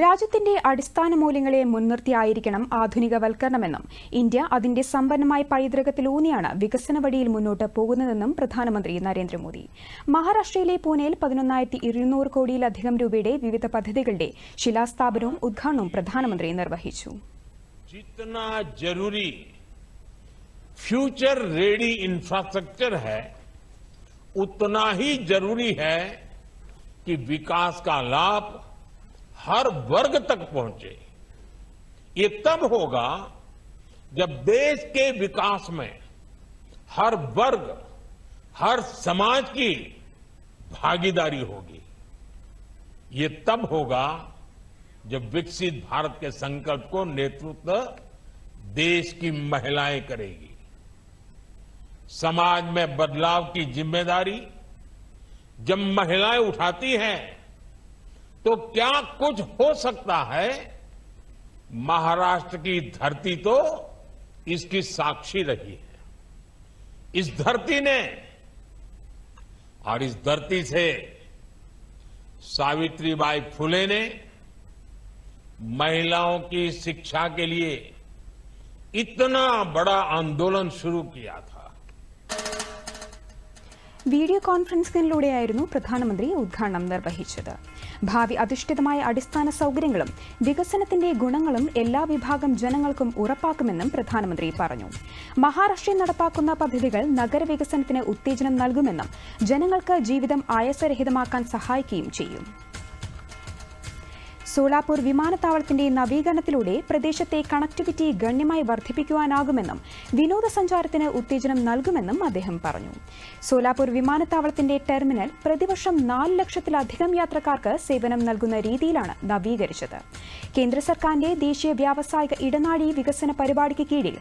രാജ്യത്തിന്റെ അടിസ്ഥാന മൂല്യങ്ങളെ മുൻനിർത്തിയായിരിക്കണം ആധുനികവൽക്കരണമെന്നും ഇന്ത്യ അതിന്റെ സമ്പന്നമായ പൈതൃകത്തിലൂന്നിയാണ് വികസന വഴിയിൽ മുന്നോട്ട് പോകുന്നതെന്നും പ്രധാനമന്ത്രി നരേന്ദ്രമോദി മഹാരാഷ്ട്രയിലെ പൂനെയിൽ പതിനൊന്നായിരത്തി ഇരുന്നൂറ് കോടിയിലധികം രൂപയുടെ വിവിധ പദ്ധതികളുടെ ശിലാസ്ഥാപനവും ഉദ്ഘാടനവും പ്രധാനമന്ത്രി നിർവഹിച്ചു जितना जरूरी फ्यूचर रेडी इंफ्रास्ट्रक्चर है उतना ही जरूरी है कि विकास का लाभ हर वर्ग तक पहुँचे। ये तब होगा जब देश के विकास में हर वर्ग, हर समाज की भागीदारी होगी। ये तब होगा जब विकसित भारत के संकल्प को नेतृत्व देश की महिलाएँ करेगी। समाज में बदलाव की ज़िम्मेदारी जब महिलाएँ उठाती हैं तो क्या कुछ हो सकता है? महाराष्ट्र की धरती तो इसकी साक्षी रही है। इस धरती ने और इस धरती से सावित्रीबाई फुले ने महिलाओं की शिक्षा के लिए इतना बड़ा आंदोलन शुरू किया था। വീഡിയോ കോൺഫറൻസിംഗിലൂടെയായിരുന്നു പ്രധാനമന്ത്രി ഉദ്ഘാടനം നിർവഹിച്ചത്. ഭാവി അധിഷ്ഠിതമായ അടിസ്ഥാന സൗകര്യങ്ങളും വികസനത്തിന്റെ ഗുണങ്ങളും എല്ലാ വിഭാഗം ജനങ്ങൾക്കും ഉറപ്പാക്കുമെന്നും പ്രധാനമന്ത്രി പറഞ്ഞു. മഹാരാഷ്ട്രയിൽ നടപ്പാക്കുന്ന പദ്ധതികൾ നഗരവികസനത്തിന് ഉത്തേജനം നൽകുമെന്നും ജനങ്ങൾക്ക് ജീവിതം ആയാസരഹിതമാക്കാൻ സഹായിക്കുകയും ചെയ്യും. സോളാപൂർ വിമാനത്താവളത്തിന്റെ നവീകരണത്തിലൂടെ പ്രദേശത്തെ കണക്ടിവിറ്റി ഗണ്യമായി വർദ്ധിപ്പിക്കുവാനാകുമെന്നും വിനോദസഞ്ചാരത്തിന് ഉത്തേജനം നൽകുമെന്നും അദ്ദേഹം പറഞ്ഞു. സോലാപൂർ വിമാനത്താവളത്തിന്റെ ടെർമിനൽ പ്രതിവർഷം നാല് ലക്ഷത്തിലധികം യാത്രക്കാർക്ക് സേവനം നൽകുന്ന രീതിയിലാണ് നവീകരിച്ചത്. കേന്ദ്ര സർക്കാരിന്റെ ദേശീയ വ്യാവസായിക ഇടനാഴി വികസന പരിപാടിക്ക് കീഴിൽ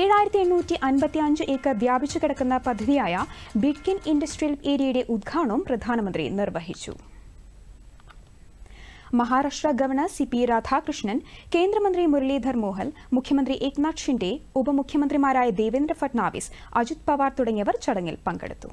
ഏഴായിരത്തി എണ്ണൂറ്റി അൻപത്തി അഞ്ച് ഏക്കർ വ്യാപിച്ചു കിടക്കുന്ന പദ്ധതിയായ ബിഡ്കിൻ ഇൻഡസ്ട്രിയൽ ഏരിയയുടെ ഉദ്ഘാടനവും പ്രധാനമന്ത്രി നിർവഹിച്ചു. Maharashtra governor C P Radhakrishnan കേന്ദ്രമന്ത്രി മുരളീധർ മോഹൻ മുഖ്യമന്ത്രി ഏക്നാഥ് ഷിൻഡെ ഉപമുഖ്യമന്ത്രിമാരായ ദേവേന്ദ്ര ഫട്നാവിസ് അജിത് പവാർ തുടങ്ങിയവർ ചടങ്ങിൽ പങ്കെടുത്തു.